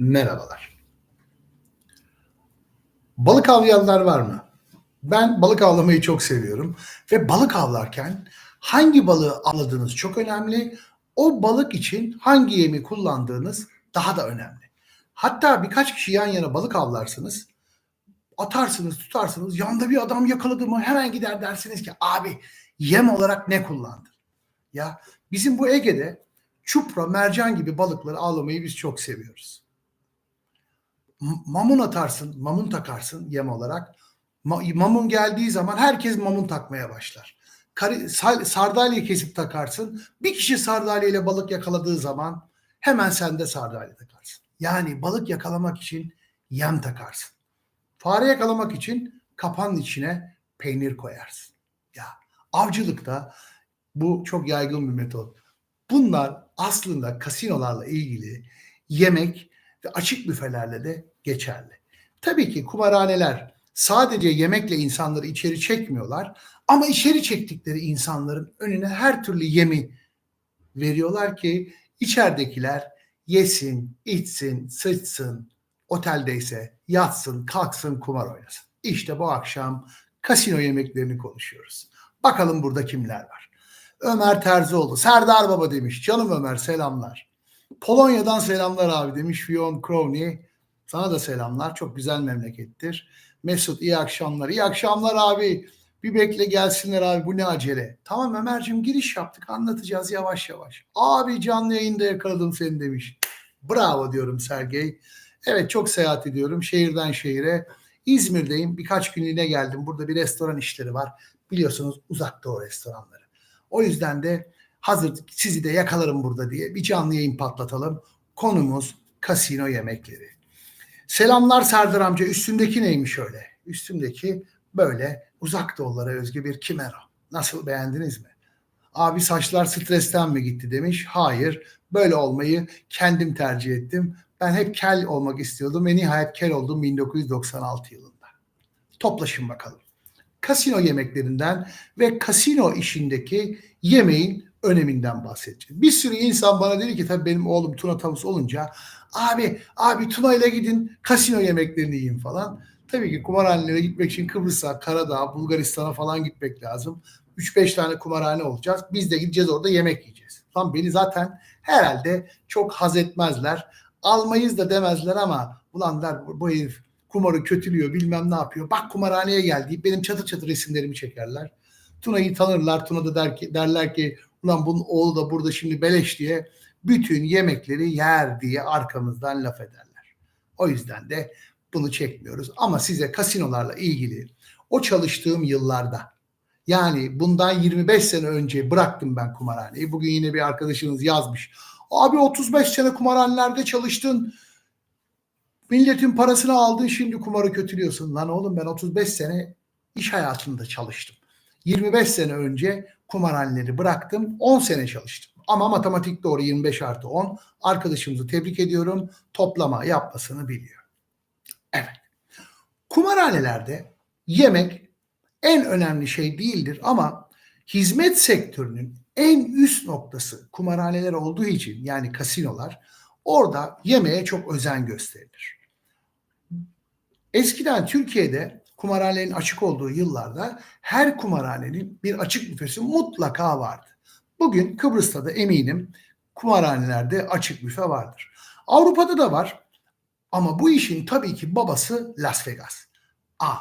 merhabalar. Balık avlayanlar var mı? Ben balık avlamayı çok seviyorum ve balık avlarken hangi balığı avladığınız çok önemli. O balık için hangi yemi kullandığınız daha da önemli. Hatta birkaç kişi yan yana balık avlarsınız. Atarsınız, tutarsınız. Yanda bir adam yakaladı mı hemen gider dersiniz ki abi yem olarak ne kullandın? Ya bizim bu Ege'de çupra, mercan gibi balıkları avlamayı biz çok seviyoruz. Mamun atarsın, mamun takarsın yem olarak. Ma- mamun geldiği zaman herkes mamun takmaya başlar. Kari, sal- kesip takarsın. Bir kişi sardalya ile balık yakaladığı zaman hemen sen de sardalya takarsın. Yani balık yakalamak için yem takarsın. Fare yakalamak için kapanın içine peynir koyarsın. Ya avcılıkta bu çok yaygın bir metot. Bunlar aslında kasinolarla ilgili yemek ve açık büfelerle de geçerli. Tabii ki kumarhaneler sadece yemekle insanları içeri çekmiyorlar ama içeri çektikleri insanların önüne her türlü yemi veriyorlar ki içeridekiler yesin, içsin, sıçsın, oteldeyse yatsın, kalksın, kumar oynasın. İşte bu akşam kasino yemeklerini konuşuyoruz. Bakalım burada kimler var? Ömer Terzioğlu, Serdar Baba demiş. Canım Ömer selamlar. Polonya'dan selamlar abi demiş Fion Crowley. Sana da selamlar. Çok güzel memlekettir. Mesut iyi akşamlar. İyi akşamlar abi. Bir bekle gelsinler abi bu ne acele. Tamam Ömer'cim giriş yaptık anlatacağız yavaş yavaş. Abi canlı yayında yakaladım seni demiş. Bravo diyorum Sergey. Evet çok seyahat ediyorum şehirden şehire. İzmir'deyim birkaç günlüğüne geldim. Burada bir restoran işleri var. Biliyorsunuz uzakta o restoranları. O yüzden de hazır sizi de yakalarım burada diye bir canlı yayın patlatalım. Konumuz kasino yemekleri. Selamlar Serdar amca. Üstündeki neymiş öyle? Üstümdeki böyle uzak doğulara özgü bir kimero. Nasıl beğendiniz mi? Abi saçlar stresten mi gitti demiş. Hayır. Böyle olmayı kendim tercih ettim. Ben hep kel olmak istiyordum ve nihayet kel oldum 1996 yılında. Toplaşın bakalım. Kasino yemeklerinden ve kasino işindeki yemeğin öneminden bahsedeceğim. Bir sürü insan bana dedi ki tabii benim oğlum Tuna Tavus olunca abi abi Tuna ile gidin kasino yemeklerini yiyin falan. Tabii ki kumarhanelere gitmek için Kıbrıs'a, Karadağ, Bulgaristan'a falan gitmek lazım. 3-5 tane kumarhane olacağız. Biz de gideceğiz orada yemek yiyeceğiz. Lan beni zaten herhalde çok haz etmezler. Almayız da demezler ama ulan der bu herif kumarı kötülüyor bilmem ne yapıyor. Bak kumarhaneye geldi benim çatır çatır resimlerimi çekerler. Tuna'yı tanırlar. Tuna da der ki, derler ki ulan bunun oğlu da burada şimdi beleş diye bütün yemekleri yer diye arkamızdan laf ederler. O yüzden de bunu çekmiyoruz. Ama size kasinolarla ilgili o çalıştığım yıllarda yani bundan 25 sene önce bıraktım ben kumarhaneyi. Bugün yine bir arkadaşınız yazmış. Abi 35 sene kumarhanelerde çalıştın. Milletin parasını aldın şimdi kumarı kötülüyorsun. Lan oğlum ben 35 sene iş hayatında çalıştım. 25 sene önce kumarhaneleri bıraktım. 10 sene çalıştım. Ama matematik doğru 25 artı 10. Arkadaşımızı tebrik ediyorum. Toplama yapmasını biliyor. Evet. Kumarhanelerde yemek en önemli şey değildir ama hizmet sektörünün en üst noktası kumarhaneler olduğu için yani kasinolar orada yemeğe çok özen gösterilir. Eskiden Türkiye'de kumarhanelerin açık olduğu yıllarda her kumarhanenin bir açık büfesi mutlaka vardı. Bugün Kıbrıs'ta da eminim kumarhanelerde açık büfe vardır. Avrupa'da da var ama bu işin tabii ki babası Las Vegas. Aa,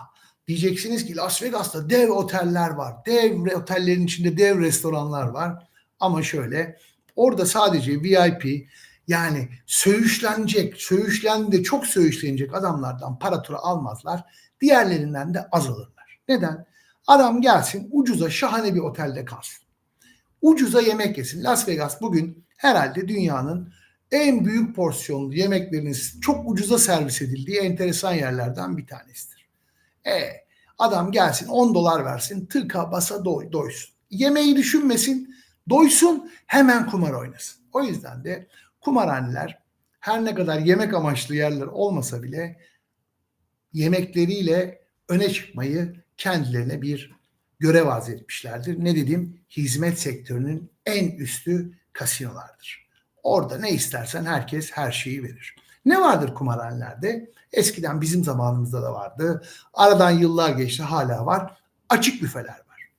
diyeceksiniz ki Las Vegas'ta dev oteller var. Dev otellerin içinde dev restoranlar var. Ama şöyle orada sadece VIP yani söğüşlenecek, söğüşlendi çok söğüşlenecek adamlardan para tura almazlar. Diğerlerinden de az alırlar. Neden? Adam gelsin ucuza şahane bir otelde kalsın. Ucuza yemek yesin. Las Vegas bugün herhalde dünyanın en büyük porsiyonlu yemeklerinin çok ucuza servis edildiği enteresan yerlerden bir tanesidir. E, adam gelsin 10 dolar versin tıka basa doy, doysun. Yemeği düşünmesin doysun hemen kumar oynasın. O yüzden de kumarhaneler her ne kadar yemek amaçlı yerler olmasa bile yemekleriyle öne çıkmayı kendilerine bir görev arz etmişlerdir. Ne dedim? Hizmet sektörünün en üstü kasinolardır. Orada ne istersen herkes her şeyi verir. Ne vardır kumarhanelerde? Eskiden bizim zamanımızda da vardı. Aradan yıllar geçti hala var. Açık büfeler var.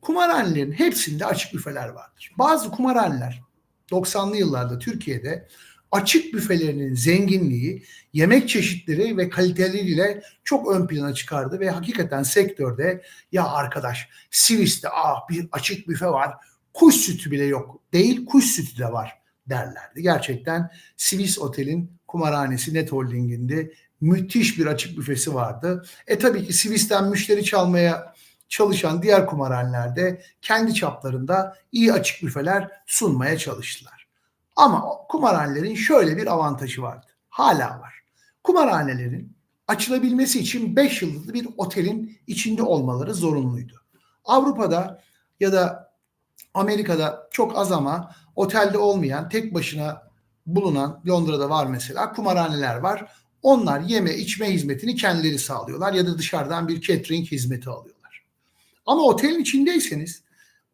Kumarhanelerin hepsinde açık büfeler vardır. Bazı kumarhaneler 90'lı yıllarda Türkiye'de açık büfelerinin zenginliği, yemek çeşitleri ve kaliteleriyle çok ön plana çıkardı ve hakikaten sektörde ya arkadaş Sivis'te ah bir açık büfe var, kuş sütü bile yok değil, kuş sütü de var derlerdi. Gerçekten Sivis Otel'in kumarhanesi Net Holding'inde müthiş bir açık büfesi vardı. E tabii ki Sivis'ten müşteri çalmaya çalışan diğer kumarhanelerde kendi çaplarında iyi açık büfeler sunmaya çalıştılar. Ama kumarhanelerin şöyle bir avantajı vardı. Hala var. Kumarhanelerin açılabilmesi için 5 yıldızlı bir otelin içinde olmaları zorunluydu. Avrupa'da ya da Amerika'da çok az ama otelde olmayan, tek başına bulunan Londra'da var mesela kumarhaneler var. Onlar yeme içme hizmetini kendileri sağlıyorlar ya da dışarıdan bir catering hizmeti alıyorlar. Ama otelin içindeyseniz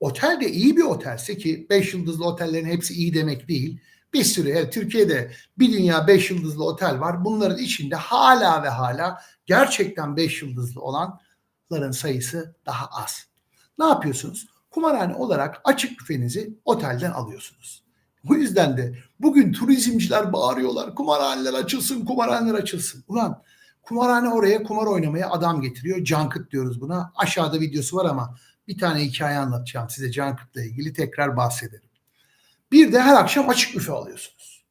otel de iyi bir otelse ki 5 yıldızlı otellerin hepsi iyi demek değil. Bir sürü evet, Türkiye'de bir dünya 5 yıldızlı otel var. Bunların içinde hala ve hala gerçekten 5 yıldızlı olanların sayısı daha az. Ne yapıyorsunuz? Kumarhane olarak açık büfenizi otelden alıyorsunuz. Bu yüzden de bugün turizmciler bağırıyorlar. Kumarhaneler açılsın, kumarhaneler açılsın. Ulan kumarhane oraya kumar oynamaya adam getiriyor. Cankıt diyoruz buna. Aşağıda videosu var ama bir tane hikaye anlatacağım size Cankıt'la ilgili tekrar bahsedelim. Bir de her akşam açık büfe alıyorsunuz.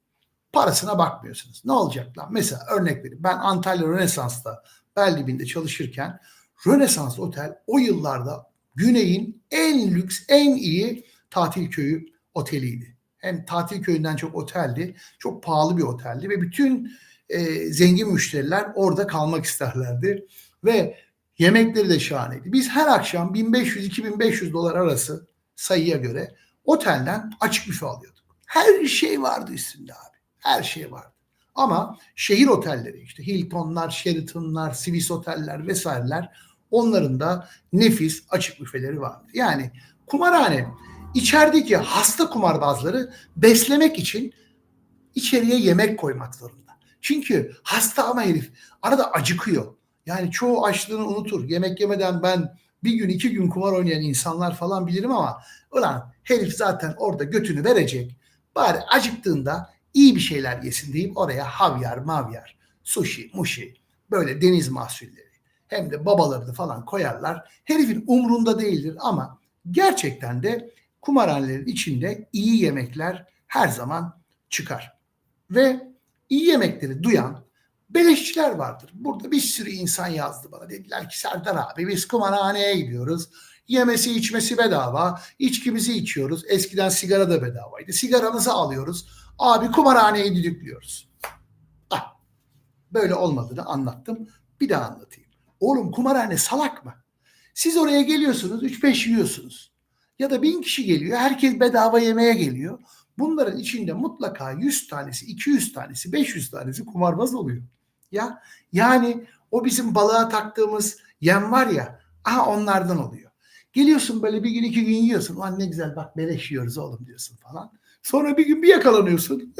Parasına bakmıyorsunuz. Ne olacak lan? Mesela örnek vereyim. Ben Antalya Rönesans'ta Bellibinde çalışırken Rönesans Otel o yıllarda Güney'in en lüks, en iyi tatil köyü oteliydi. Hem tatil köyünden çok oteldi. Çok pahalı bir oteldi ve bütün e, zengin müşteriler orada kalmak isterlerdi. Ve yemekleri de şahaneydi. Biz her akşam 1500-2500 dolar arası sayıya göre otelden açık büfe alıyorduk. Her şey vardı üstünde abi. Her şey vardı. Ama şehir otelleri işte Hilton'lar, Sheraton'lar, Swiss oteller vesaireler onların da nefis açık büfeleri vardı. Yani kumarhane içerideki hasta kumarbazları beslemek için içeriye yemek koymak zorunda. Çünkü hasta ama herif arada acıkıyor. Yani çoğu açlığını unutur. Yemek yemeden ben bir gün iki gün kumar oynayan insanlar falan bilirim ama ulan herif zaten orada götünü verecek. Bari acıktığında iyi bir şeyler yesin deyip oraya havyar mavyar, sushi, muşi böyle deniz mahsulleri hem de babalarını falan koyarlar. Herifin umrunda değildir ama gerçekten de kumarhanelerin içinde iyi yemekler her zaman çıkar. Ve iyi yemekleri duyan beleşçiler vardır. Burada bir sürü insan yazdı bana. Dediler ki Serdar abi biz kumarhaneye gidiyoruz. Yemesi içmesi bedava. İçkimizi içiyoruz. Eskiden sigara da bedavaydı. Sigaramızı alıyoruz. Abi kumarhaneyi düdüklüyoruz. Ah, böyle olmadığını anlattım. Bir daha anlatayım. Oğlum kumarhane salak mı? Siz oraya geliyorsunuz 3-5 yiyorsunuz. Ya da bin kişi geliyor. Herkes bedava yemeğe geliyor. Bunların içinde mutlaka 100 tanesi, 200 tanesi, 500 tanesi kumarbaz oluyor. Ya yani o bizim balığa taktığımız yem var ya, aha onlardan oluyor. Geliyorsun böyle bir gün iki gün yiyorsun. Lan ne güzel bak beleş yiyoruz oğlum diyorsun falan. Sonra bir gün bir yakalanıyorsun.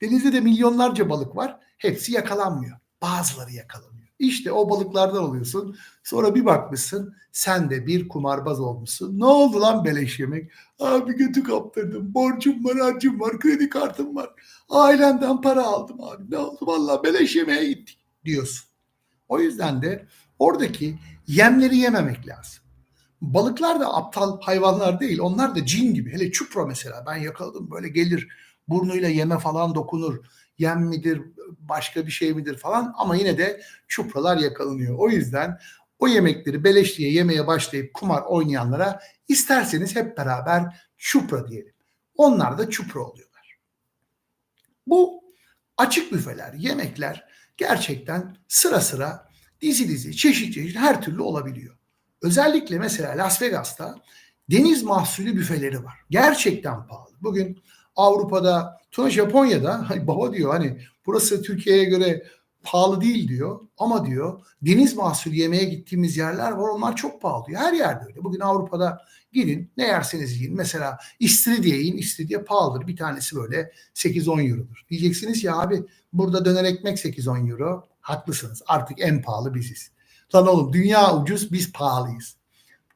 Denizde de milyonlarca balık var. Hepsi yakalanmıyor. Bazıları yakalanıyor. İşte o balıklardan oluyorsun. Sonra bir bakmışsın sen de bir kumarbaz olmuşsun. Ne oldu lan beleş yemek? Abi götü kaptırdım. Borcum var, harcım var, kredi kartım var. Ailemden para aldım abi. Ne oldu? Vallahi beleş yemeğe gittik diyorsun. O yüzden de oradaki yemleri yememek lazım. Balıklar da aptal hayvanlar değil. Onlar da cin gibi. Hele çupra mesela ben yakaladım böyle gelir burnuyla yeme falan dokunur. Yem midir başka bir şey midir falan ama yine de çupralar yakalanıyor. O yüzden o yemekleri beleş diye yemeye başlayıp kumar oynayanlara isterseniz hep beraber çupra diyelim. Onlar da çupra oluyorlar. Bu açık büfeler, yemekler gerçekten sıra sıra dizi dizi, çeşit çeşit her türlü olabiliyor. Özellikle mesela Las Vegas'ta deniz mahsulü büfeleri var. Gerçekten pahalı. Bugün Avrupa'da, Tuna Japonya'da baba diyor hani burası Türkiye'ye göre pahalı değil diyor ama diyor deniz mahsulü yemeye gittiğimiz yerler var onlar çok pahalı diyor. Her yerde öyle. Bugün Avrupa'da gidin ne yerseniz yiyin. Mesela istiridye yiyin. İstiridye pahalıdır. Bir tanesi böyle 8-10 eurodur. Diyeceksiniz ya abi burada döner ekmek 8-10 euro. Haklısınız. Artık en pahalı biziz. Lan oğlum dünya ucuz biz pahalıyız.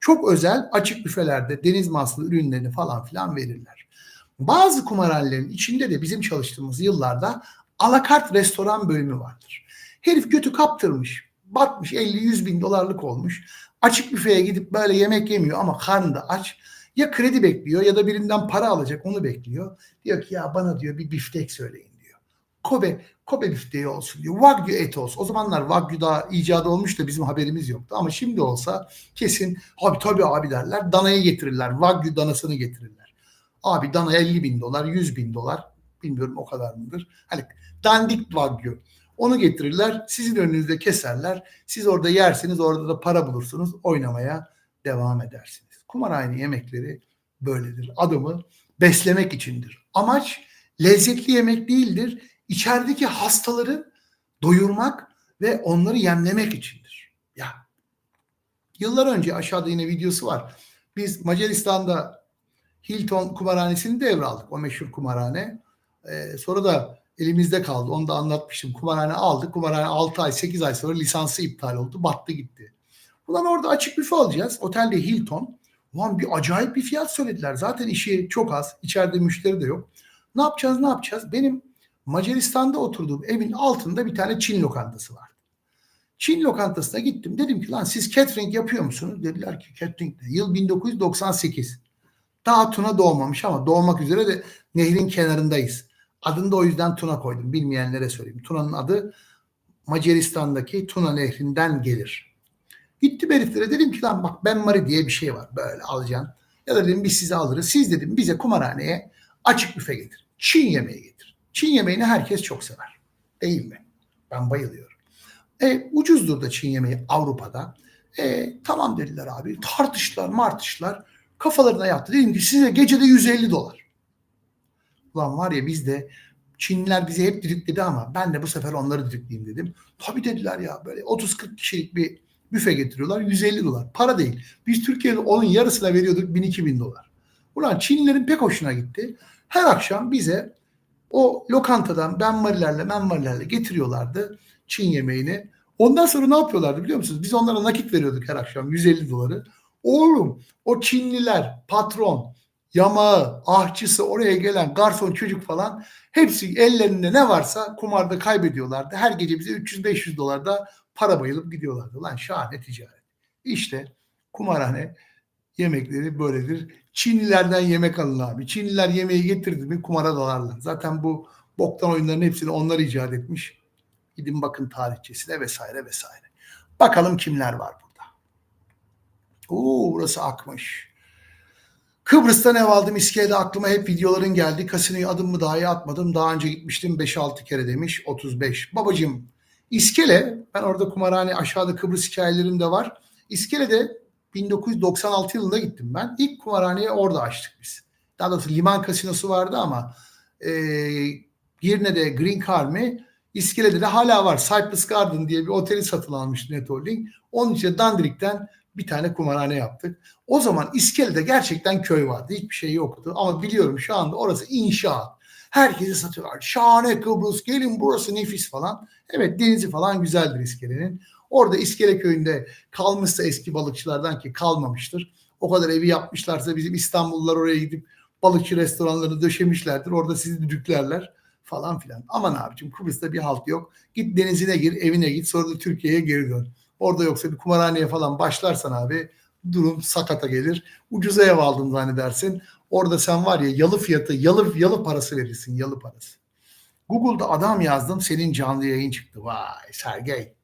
Çok özel açık büfelerde deniz mahsulü ürünlerini falan filan verirler. Bazı kumarhanelerin içinde de bizim çalıştığımız yıllarda alakart restoran bölümü vardır. Herif götü kaptırmış, batmış 50-100 bin dolarlık olmuş. Açık büfeye gidip böyle yemek yemiyor ama karnı da aç. Ya kredi bekliyor ya da birinden para alacak onu bekliyor. Diyor ki ya bana diyor bir biftek söyleyin diyor. Kobe, Kobe bifteği olsun diyor. Wagyu et olsun. O zamanlar Wagyu daha icadı olmuş da bizim haberimiz yoktu. Ama şimdi olsa kesin abi tabii abi derler. Danayı getirirler. Wagyu danasını getirirler. Abi dana 50 bin dolar, 100 bin dolar. Bilmiyorum o kadar mıdır? Hani dandik Wagyu. Onu getirirler. Sizin önünüzde keserler. Siz orada yersiniz. Orada da para bulursunuz. Oynamaya devam edersiniz. Kumarhane yemekleri böyledir. Adımı beslemek içindir. Amaç lezzetli yemek değildir. İçerideki hastaları doyurmak ve onları yemlemek içindir. Ya yıllar önce aşağıda yine videosu var. Biz Macaristan'da Hilton kumarhanesini devraldık. O meşhur kumarhane. Ee, sonra da elimizde kaldı. Onu da anlatmıştım. Kumarhane aldık. Kumarhane 6 ay 8 ay sonra lisansı iptal oldu. Battı gitti. Ulan orada açık büfe alacağız. Otelde Hilton. Ulan bir acayip bir fiyat söylediler. Zaten işi çok az. İçeride müşteri de yok. Ne yapacağız ne yapacağız? Benim Macaristan'da oturduğum evin altında bir tane Çin lokantası vardı. Çin lokantasına gittim. Dedim ki lan siz catering yapıyor musunuz? Dediler ki catering ne? Yıl 1998. Daha Tuna doğmamış ama doğmak üzere de nehrin kenarındayız. Adını da o yüzden Tuna koydum. Bilmeyenlere söyleyeyim. Tuna'nın adı Macaristan'daki Tuna nehrinden gelir. Gittim heriflere dedim ki lan bak Ben Mari diye bir şey var böyle alacaksın. Ya da dedim biz size alırız. Siz dedim bize kumarhaneye açık büfe getir. Çin yemeği getir. Çin yemeğini herkes çok sever. Değil mi? Ben bayılıyorum. E, ucuzdur da Çin yemeği Avrupa'da. E, tamam dediler abi. Tartıştılar martıştılar. Kafalarına yattı. Dedim ki size gecede 150 dolar. Ulan var ya bizde Çinliler bizi hep düdükledi ama ben de bu sefer onları düdükleyeyim dedim. Tabii dediler ya böyle 30-40 kişilik bir büfe getiriyorlar 150 dolar. Para değil. Biz Türkiye'de onun yarısına veriyorduk 1000-2000 dolar. Ulan Çinlilerin pek hoşuna gitti. Her akşam bize o lokantadan benmarilerle menmarilerle getiriyorlardı Çin yemeğini. Ondan sonra ne yapıyorlardı biliyor musunuz? Biz onlara nakit veriyorduk her akşam 150 doları. Oğlum o Çinliler patron yamağı, ahçısı, oraya gelen garson çocuk falan hepsi ellerinde ne varsa kumarda kaybediyorlardı. Her gece bize 300-500 dolar da para bayılıp gidiyorlardı. Lan şahane ticaret. İşte kumarhane yemekleri böyledir. Çinlilerden yemek alın abi. Çinliler yemeği getirdi mi kumara dalarlar. Zaten bu boktan oyunların hepsini onlar icat etmiş. Gidin bakın tarihçesine vesaire vesaire. Bakalım kimler var. Oo burası akmış. Kıbrıs'tan ev aldım. İskele'de aklıma hep videoların geldi. Kasinoya adımımı dahi atmadım. Daha önce gitmiştim 5-6 kere demiş. 35. Babacım İskele ben orada kumarhane aşağıda Kıbrıs hikayelerim de var. İskele'de 1996 yılında gittim ben. İlk kumarhaneyi orada açtık biz. Daha doğrusu liman kasinosu vardı ama e, Girne'de Green Carmi İskele'de de hala var. Cypress Garden diye bir oteli satın almıştı Net Holding. Onun için Dandirik'ten bir tane kumarhane yaptık. O zaman İskele'de gerçekten köy vardı. Hiçbir şey yoktu. Ama biliyorum şu anda orası inşaat. Herkesi satıyorlar. Şahane Kıbrıs, gelin burası nefis falan. Evet denizi falan güzeldir İskele'nin. Orada İskele köyünde kalmışsa eski balıkçılardan ki kalmamıştır. O kadar evi yapmışlarsa bizim İstanbullular oraya gidip balıkçı restoranlarını döşemişlerdir. Orada sizi düdüklerler falan filan. Aman abicim Kıbrıs'ta bir halt yok. Git denizine gir, evine git sonra da Türkiye'ye geri dön. Orada yoksa bir kumarhaneye falan başlarsan abi durum sakata gelir. Ucuza ev aldın zannedersin. Orada sen var ya yalı fiyatı, yalı, yalı parası verirsin, yalı parası. Google'da adam yazdım, senin canlı yayın çıktı. Vay Sergey.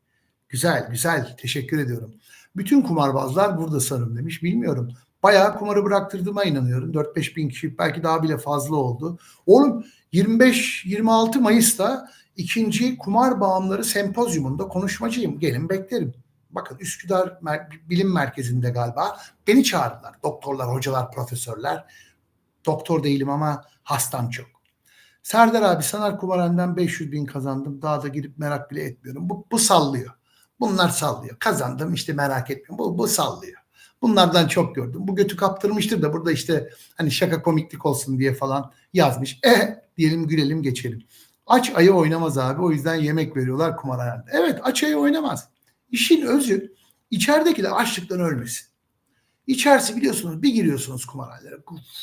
Güzel, güzel. Teşekkür ediyorum. Bütün kumarbazlar burada sanırım demiş. Bilmiyorum. Bayağı kumarı bıraktırdığıma inanıyorum. 4-5 bin kişi belki daha bile fazla oldu. Oğlum 25-26 Mayıs'ta ikinci kumar bağımları sempozyumunda konuşmacıyım. Gelin beklerim. Bakın Üsküdar Bilim Merkezi'nde galiba beni çağırdılar. Doktorlar, hocalar, profesörler. Doktor değilim ama hastam çok. Serdar abi sanar kumarhaneden 500 bin kazandım. Daha da girip merak bile etmiyorum. Bu, bu sallıyor. Bunlar sallıyor. Kazandım işte merak etmiyorum. Bu, bu sallıyor. Bunlardan çok gördüm. Bu götü kaptırmıştır da burada işte hani şaka komiklik olsun diye falan yazmış. E diyelim gülelim geçelim. Aç ayı oynamaz abi. O yüzden yemek veriyorlar kumarhanede. Evet aç ayı oynamaz. İşin özü içeridekiler açlıktan ölmesin. İçerisi biliyorsunuz bir giriyorsunuz kumarhanelere.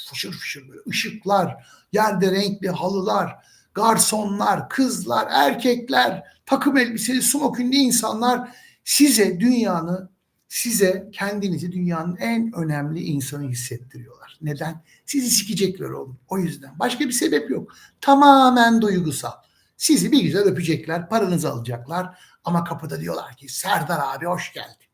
Fışır fışır böyle ışıklar, yerde renkli halılar, garsonlar, kızlar, erkekler, takım elbiseli, smokünlü insanlar size dünyanın, size kendinizi dünyanın en önemli insanı hissettiriyorlar. Neden? Sizi sikecekler oğlum. O yüzden. Başka bir sebep yok. Tamamen duygusal. Sizi bir güzel öpecekler, paranızı alacaklar. Ama kapıda diyorlar ki Serdar abi hoş geldin.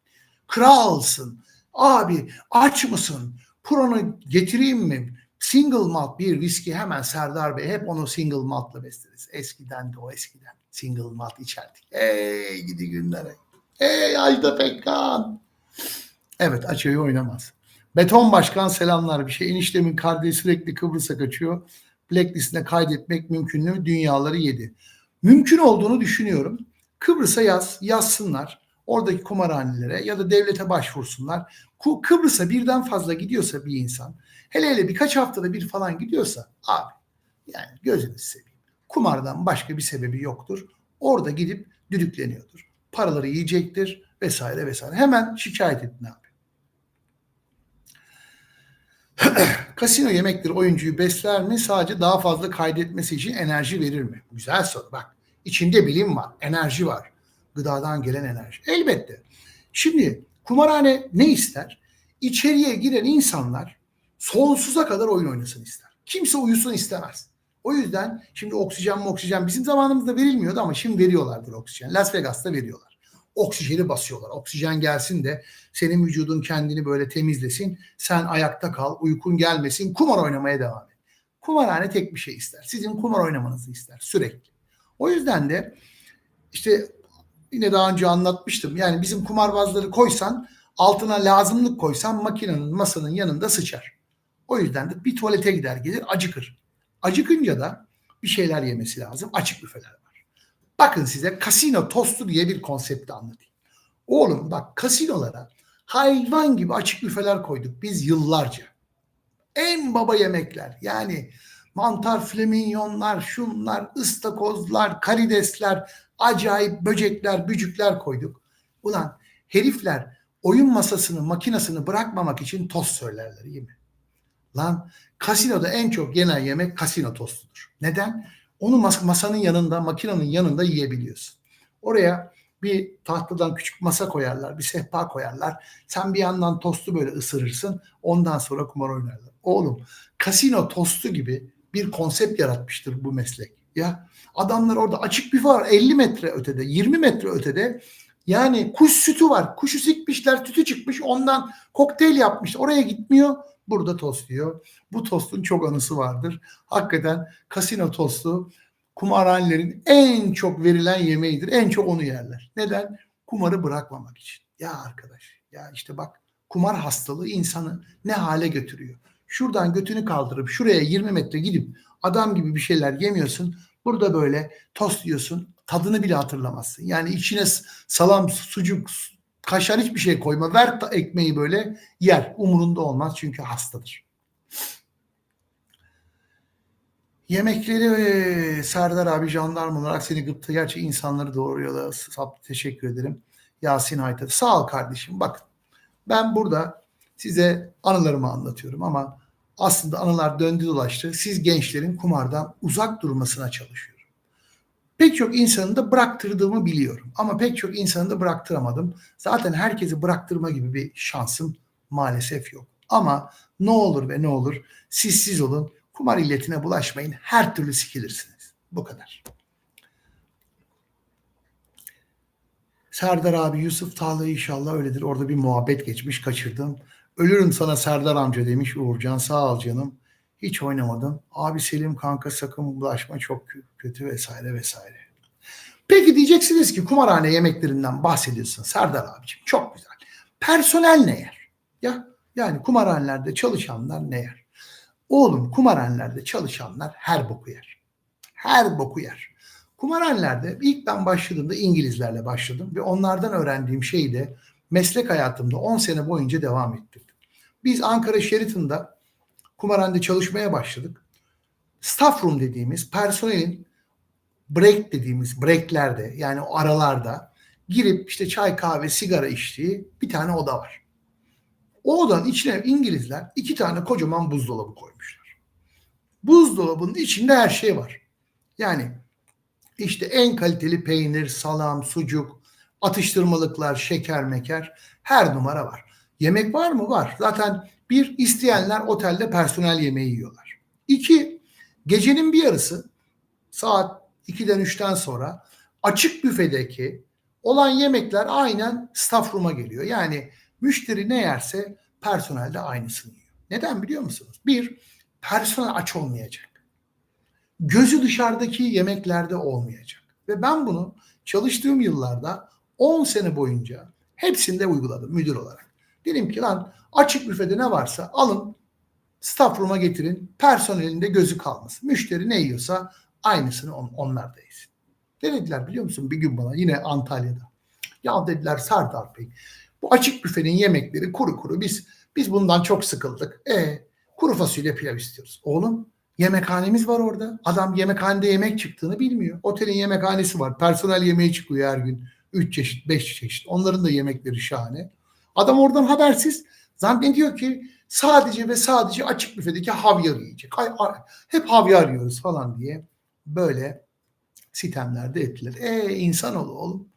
Kralsın. Abi aç mısın? Puronu getireyim mi? Single malt bir viski hemen Serdar Bey hep onu single maltla besleriz. Eskiden de o eskiden single malt içerdik. Ey gidi günlere. Ey Ajda Pekkan. Evet açıyı oynamaz. Beton Başkan selamlar. Bir şey eniştemin kardeşi sürekli Kıbrıs'a kaçıyor. Blacklist'ine kaydetmek mümkün mü? Dünyaları yedi. Mümkün olduğunu düşünüyorum. Kıbrıs'a yaz, yazsınlar. Oradaki kumarhanelere ya da devlete başvursunlar. Kıbrıs'a birden fazla gidiyorsa bir insan, hele hele birkaç haftada bir falan gidiyorsa abi yani gözünü seveyim. Kumardan başka bir sebebi yoktur. Orada gidip düdükleniyordur. Paraları yiyecektir vesaire vesaire. Hemen şikayet edin abi. Kasino yemekleri oyuncuyu besler mi? Sadece daha fazla kaydetmesi için enerji verir mi? Güzel soru bak. İçinde bilim var, enerji var. Gıdadan gelen enerji. Elbette. Şimdi kumarhane ne ister? İçeriye giren insanlar sonsuza kadar oyun oynasın ister. Kimse uyusun istemez. O yüzden şimdi oksijen mi oksijen bizim zamanımızda verilmiyordu ama şimdi veriyorlardır oksijen. Las Vegas'ta veriyorlar. Oksijeni basıyorlar. Oksijen gelsin de senin vücudun kendini böyle temizlesin. Sen ayakta kal, uykun gelmesin, kumar oynamaya devam et. Kumarhane tek bir şey ister. Sizin kumar oynamanızı ister sürekli. O yüzden de işte yine daha önce anlatmıştım. Yani bizim kumarbazları koysan altına lazımlık koysan makinenin masanın yanında sıçar. O yüzden de bir tuvalete gider gelir acıkır. Acıkınca da bir şeyler yemesi lazım. Açık büfeler var. Bakın size kasino tostu diye bir konsepti anlatayım. Oğlum bak kasinolara hayvan gibi açık büfeler koyduk biz yıllarca. En baba yemekler yani mantar flaminyonlar, şunlar, ıstakozlar, karidesler, acayip böcekler, bücükler koyduk. Ulan herifler oyun masasını, makinasını bırakmamak için tost söylerler iyi mi? Lan kasinoda en çok yenen yemek kasino tostudur. Neden? Onu mas- masanın yanında, makinenin yanında yiyebiliyorsun. Oraya bir tahtadan küçük masa koyarlar, bir sehpa koyarlar. Sen bir yandan tostu böyle ısırırsın, ondan sonra kumar oynarlar. Oğlum kasino tostu gibi bir konsept yaratmıştır bu meslek. Ya adamlar orada açık büfe var 50 metre ötede, 20 metre ötede. Yani kuş sütü var. Kuşu sikmişler, tütü çıkmış. Ondan kokteyl yapmış. Oraya gitmiyor. Burada tost yiyor. Bu tostun çok anısı vardır. Hakikaten kasino tostu kumarhanelerin en çok verilen yemeğidir. En çok onu yerler. Neden? Kumarı bırakmamak için. Ya arkadaş ya işte bak kumar hastalığı insanı ne hale götürüyor. Şuradan götünü kaldırıp şuraya 20 metre gidip adam gibi bir şeyler yemiyorsun. Burada böyle tost yiyorsun. Tadını bile hatırlamazsın. Yani içine salam, sucuk, kaşar hiçbir şey koyma. Ver ekmeği böyle yer. Umurunda olmaz çünkü hastadır. Yemekleri e, Serdar abi jandarma olarak seni gıpta gerçi insanları doğru yola saptı. Teşekkür ederim. Yasin Haytat. Sağ ol kardeşim. Bak ben burada size anılarımı anlatıyorum ama aslında anılar döndü dolaştı. Siz gençlerin kumardan uzak durmasına çalışıyorum. Pek çok insanı da bıraktırdığımı biliyorum. Ama pek çok insanı da bıraktıramadım. Zaten herkesi bıraktırma gibi bir şansım maalesef yok. Ama ne olur ve ne olur siz siz olun. Kumar illetine bulaşmayın. Her türlü sikilirsiniz. Bu kadar. Serdar abi Yusuf Tağlı inşallah öyledir. Orada bir muhabbet geçmiş kaçırdım. Ölürüm sana Serdar amca demiş Uğurcan. Sağ ol canım. Hiç oynamadım. Abi Selim kanka sakın bulaşma çok kötü vesaire vesaire. Peki diyeceksiniz ki kumarhane yemeklerinden bahsediyorsun Serdar abiciğim. Çok güzel. Personel ne yer? Ya yani kumarhanelerde çalışanlar ne yer? Oğlum kumarhanelerde çalışanlar her boku yer. Her boku yer. Kumarhanelerde ilk ben başladığımda İngilizlerle başladım ve onlardan öğrendiğim şeyi de meslek hayatımda 10 sene boyunca devam ettirdim. Biz Ankara Sheraton'da kumarhanede çalışmaya başladık. Staff room dediğimiz personelin break dediğimiz breaklerde yani o aralarda girip işte çay kahve sigara içtiği bir tane oda var. O odanın içine İngilizler iki tane kocaman buzdolabı koymuşlar. Buzdolabının içinde her şey var. Yani işte en kaliteli peynir, salam, sucuk, atıştırmalıklar, şeker meker her numara var. Yemek var mı? Var. Zaten bir isteyenler otelde personel yemeği yiyorlar. İki, gecenin bir yarısı saat 2'den 3'ten sonra açık büfedeki olan yemekler aynen staff room'a geliyor. Yani müşteri ne yerse personel de aynısını yiyor. Neden biliyor musunuz? Bir, personel aç olmayacak. Gözü dışarıdaki yemeklerde olmayacak. Ve ben bunu çalıştığım yıllarda 10 sene boyunca hepsinde uyguladım müdür olarak. Dedim ki lan açık büfede ne varsa alın staff room'a getirin. Personelin de gözü kalmasın. Müşteri ne yiyorsa aynısını on, onlar da yesin. Ne dediler biliyor musun bir gün bana yine Antalya'da. Ya dediler Serdar Bey bu açık büfenin yemekleri kuru kuru biz biz bundan çok sıkıldık. E kuru fasulye pilav istiyoruz. Oğlum yemekhanemiz var orada. Adam yemekhanede yemek çıktığını bilmiyor. Otelin yemekhanesi var. Personel yemeği çıkıyor her gün. 3 çeşit, 5 çeşit. Onların da yemekleri şahane. Adam oradan habersiz zannediyor ki sadece ve sadece açık büfedeki havyar yiyecek. Ay, ay, hep havyar yiyoruz falan diye böyle sitemlerde ettiler. E insanoğlu oğlum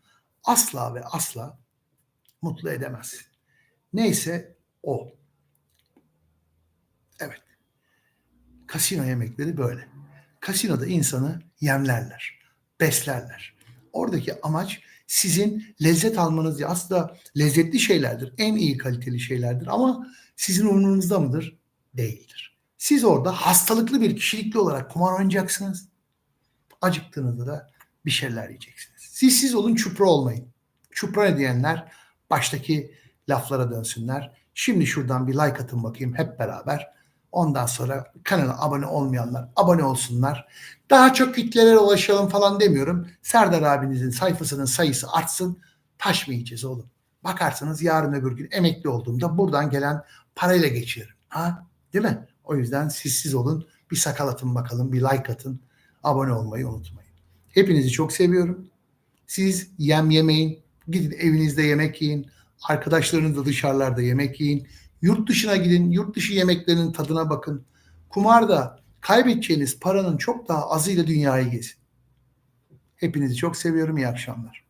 asla ve asla mutlu edemez. Neyse o. Evet. Kasino yemekleri böyle. Kasinoda insanı yemlerler, beslerler. Oradaki amaç sizin lezzet almanız değil. Aslında lezzetli şeylerdir. En iyi kaliteli şeylerdir. Ama sizin umurunuzda mıdır? Değildir. Siz orada hastalıklı bir kişilikli olarak kumar oynayacaksınız. Acıktığınızda da bir şeyler yiyeceksiniz. Siz siz olun çupra olmayın. Çupra diyenler baştaki laflara dönsünler. Şimdi şuradan bir like atın bakayım hep beraber. Ondan sonra kanala abone olmayanlar abone olsunlar. Daha çok kitlelere ulaşalım falan demiyorum. Serdar abinizin sayfasının sayısı artsın. Taş mı yiyeceğiz oğlum? Bakarsınız yarın öbür gün emekli olduğumda buradan gelen parayla geçiyorum. Ha? Değil mi? O yüzden siz siz olun. Bir sakal atın bakalım. Bir like atın. Abone olmayı unutmayın. Hepinizi çok seviyorum. Siz yem yemeyin. Gidin evinizde yemek yiyin. Arkadaşlarınızla dışarılarda yemek yiyin. Yurt dışına gidin. Yurt dışı yemeklerinin tadına bakın. Kumarda kaybedeceğiniz paranın çok daha azıyla dünyayı gezin. Hepinizi çok seviyorum. İyi akşamlar.